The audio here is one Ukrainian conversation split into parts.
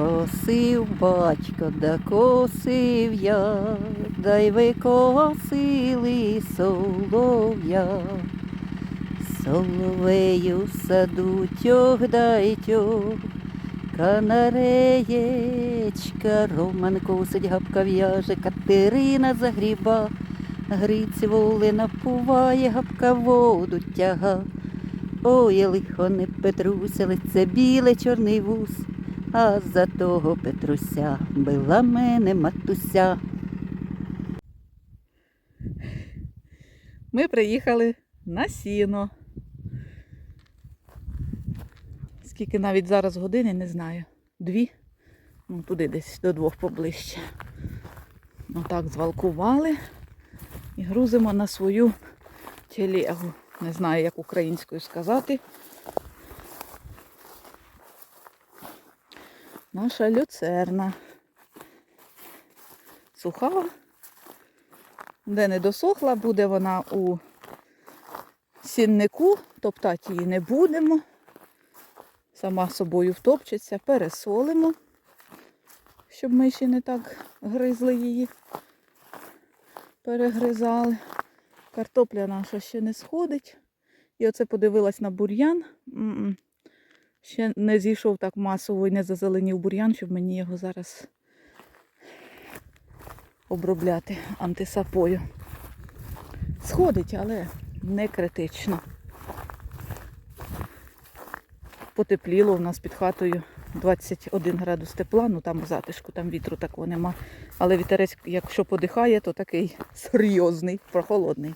Косив батько, да косив я, да й викосили солов'я. Соловею в саду тьох дай тьох, канареєчка, Роман косить, гапка в'яже, Катерина загріба, Гриць воли напуває, гапка воду тяга. Ой, лихо не Петруся, лице біле чорний вус, а за того Петруся била мене матуся. Ми приїхали на сіно. Скільки навіть зараз години, не знаю. Дві. Ну, туди десь до двох поближче. Отак звалкували і грузимо на свою телегу. Не знаю, як українською сказати. Наша люцерна. Суха. Де не досохла, буде вона у сіннику, топтати її не будемо. Сама собою втопчеться, пересолимо, щоб ми ще не так гризли її, перегризали. Картопля наша ще не сходить. І оце подивилась на бур'ян. Ще не зійшов так масово і не зазеленів бур'ян, щоб мені його зараз обробляти антисапою. Сходить, але не критично. Потепліло у нас під хатою 21 градус тепла, ну там у затишку, там вітру такого нема. Але вітерець, якщо подихає, то такий серйозний, прохолодний.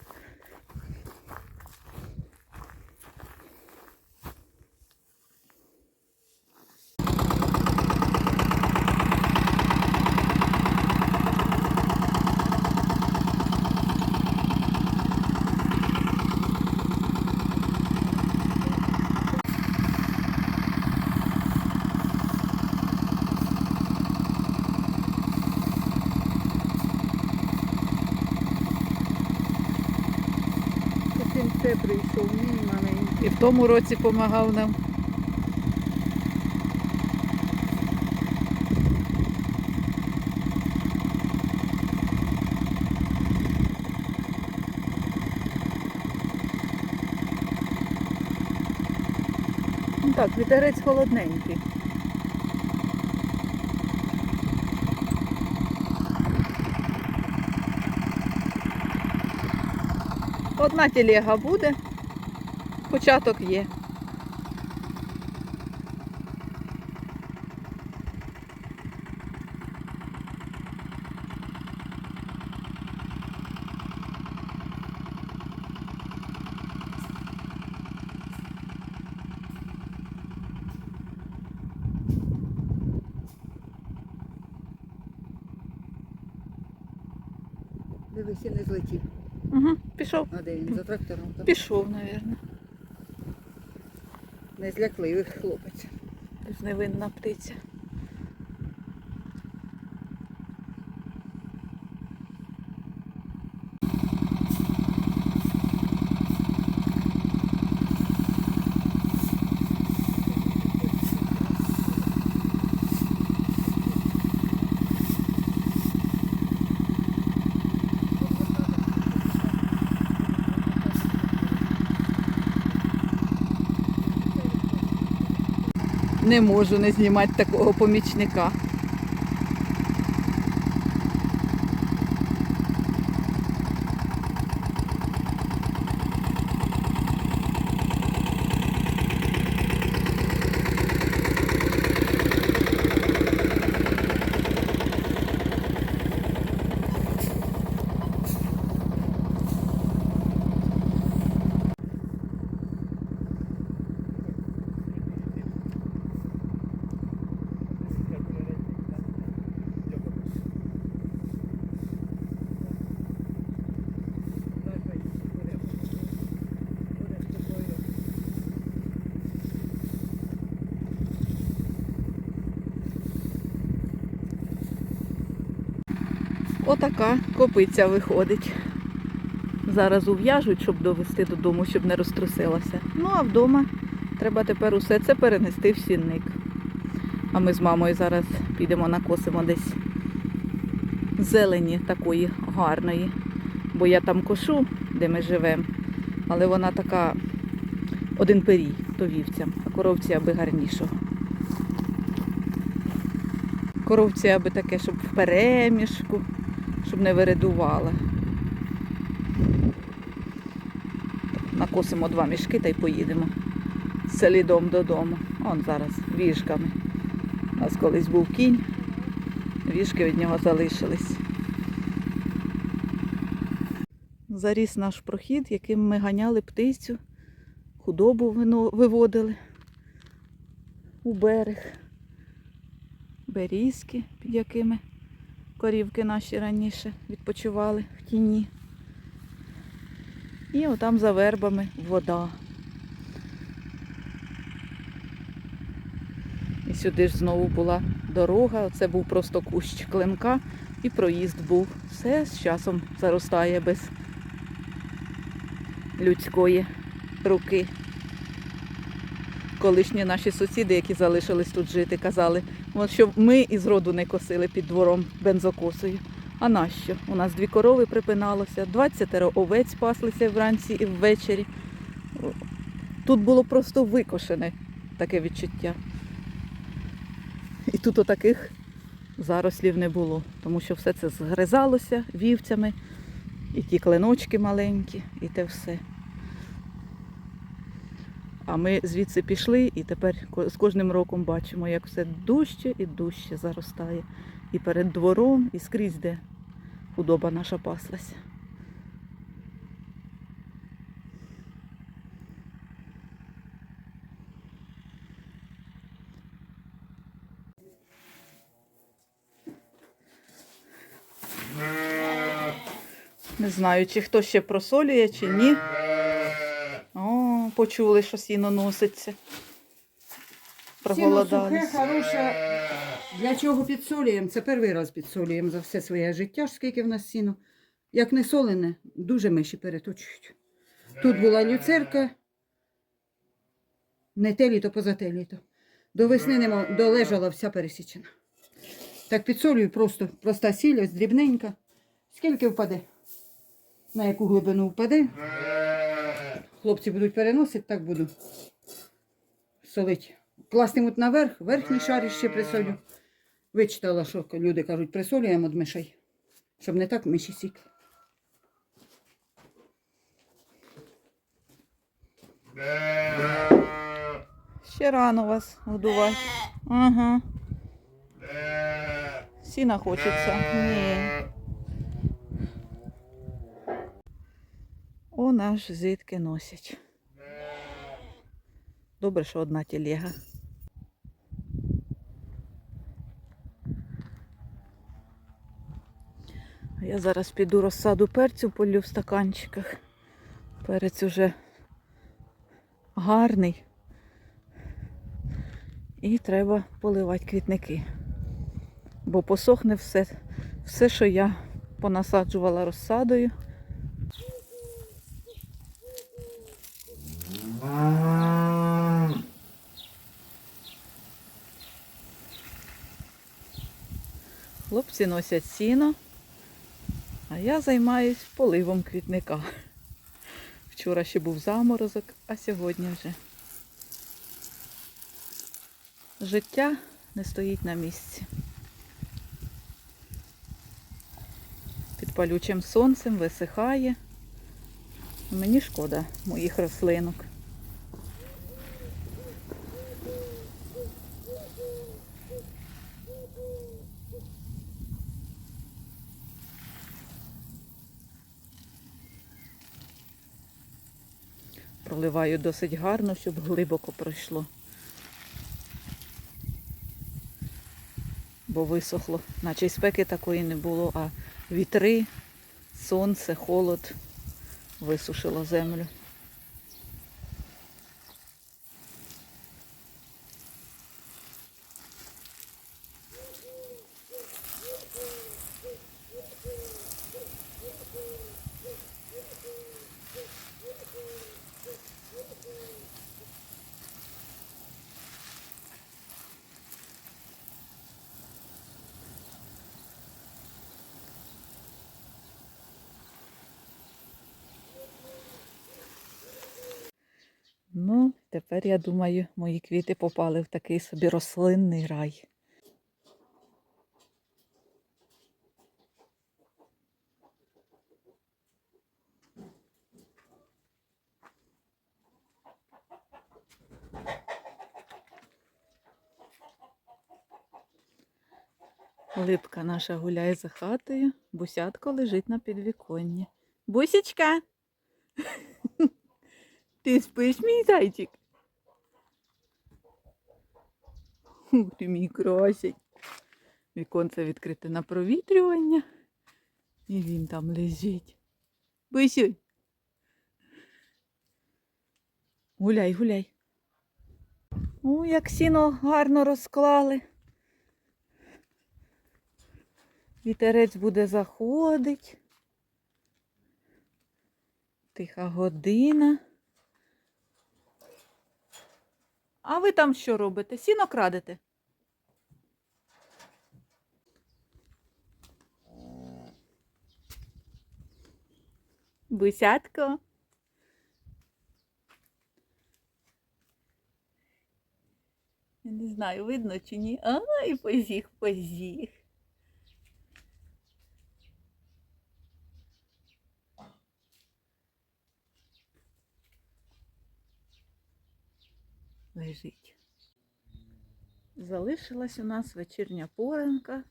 Кінце прийшов мій маленький. І в тому році допомагав нам. Ну так, вітерець холодненький. Одна телега буде, початок є. Дивися, не злетів. Угу, пішов. А де він? За трактором. там? Пішов, мабуть. Незлякливий хлопець. Невинна птиця. Не можу не знімати такого помічника. Отака копиця виходить. Зараз ув'яжуть, щоб довести додому, щоб не розтрусилася. Ну а вдома треба тепер усе це перенести в сінник. А ми з мамою зараз підемо накосимо десь зелені такої гарної. Бо я там кошу, де ми живемо, але вона така один перій, то вівцям, а коровці аби гарнішого. Коровці аби таке, щоб в перемішку, щоб не виридувала. Накосимо два мішки та й поїдемо слідом додому. Он зараз віжками. У нас колись був кінь, віжки від нього залишились. Заріс наш прохід, яким ми ганяли птицю, худобу виводили у берег, берізки, під якими корівки наші раніше відпочивали в тіні. І отам за вербами вода. І сюди ж знову була дорога, це був просто кущ клинка і проїзд був. Все з часом заростає без людської руки. Колишні наші сусіди, які залишились тут жити, казали, «От що ми із роду не косили під двором бензокосою. А нащо? У нас дві корови припиналося, 20 овець паслися вранці і ввечері. Тут було просто викошене таке відчуття. І тут отаких зарослів не було, тому що все це згризалося вівцями, і ті клиночки маленькі, і те все. А ми звідси пішли і тепер з кожним роком бачимо, як все дужче і дужче заростає. І перед двором, і скрізь, де худоба наша паслася. Не знаю, чи хто ще просолює, чи ні. Почули, що сіно носиться. Сіно Проголодались. сухе, хороше. Для чого підсолюємо? Це перший раз підсолюємо за все своє життя, ж скільки в нас сіно. Як не солене, дуже миші переточують. Тут була люцерка, не те літо, поза те літо. До весни нема, долежала вся пересічена. Так підсолюю просто проста сіль, ось дрібненька. Скільки впаде? На яку глибину впаде? Хлопці будуть переносити, так буду солити. Кластимуть наверх, верхній шар ще присолю. Вичитала, що люди кажуть, присолюємо від мишей, щоб не так миші сікли. Ще рано вас годувати. Ага. Сіна хочеться. Ні. О, наш зитки носять. Добре, що одна телега. Я зараз піду розсаду перцю полю в стаканчиках. Перець уже гарний. І треба поливати квітники. Бо посохне все, все, що я понасаджувала розсадою. Хлопці носять сіно, а я займаюсь поливом квітника. Вчора ще був заморозок, а сьогодні вже. Життя не стоїть на місці. Під палючим сонцем висихає. Мені шкода моїх рослинок. Проливаю досить гарно, щоб глибоко пройшло. Бо висохло, наче й спеки такої не було, а вітри, сонце, холод висушило землю. Тепер, я думаю, мої квіти попали в такий собі рослинний рай. Липка наша гуляє за хатою, бусятко лежить на підвіконні. Бусічка! Ти спиш, мій зайчик? Ти мій красень. Віконце відкрите на провітрювання. І він там лежить. Бусюнь. Гуляй, гуляй. О, як сіно гарно розклали. Вітерець буде заходить. Тиха година. А ви там що робите? Сіно крадете? Бусятко. Не знаю, видно чи ні. Ай, позіг, позіг. Лежить. Залишилась у нас вечірня поранка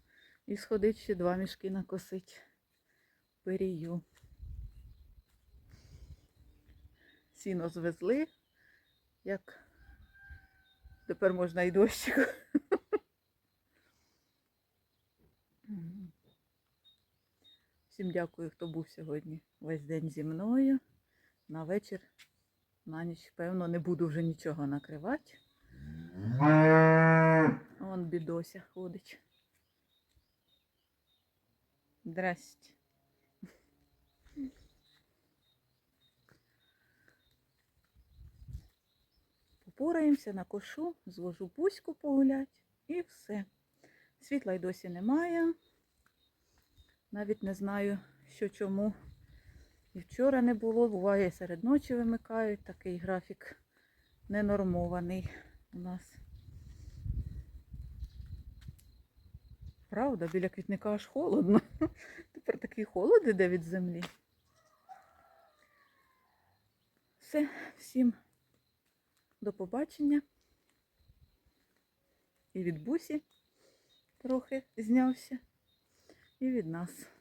і сходить ще два мішки накосить перію. Сіно звезли, як тепер можна і дощик. Всім дякую, хто був сьогодні весь день зі мною. На вечір на ніч, певно, не буду вже нічого накривати. Вон бідося ходить. Здрасте. Попораємося на кошу, зложу пуську погулять і все. Світла й досі немає. Навіть не знаю, що чому. І вчора не було, буває серед ночі вимикають. Такий графік ненормований у нас. Правда, біля квітника аж холодно. Тепер такий холод іде від землі. Все, всім до побачення. І від бусі трохи знявся, і від нас.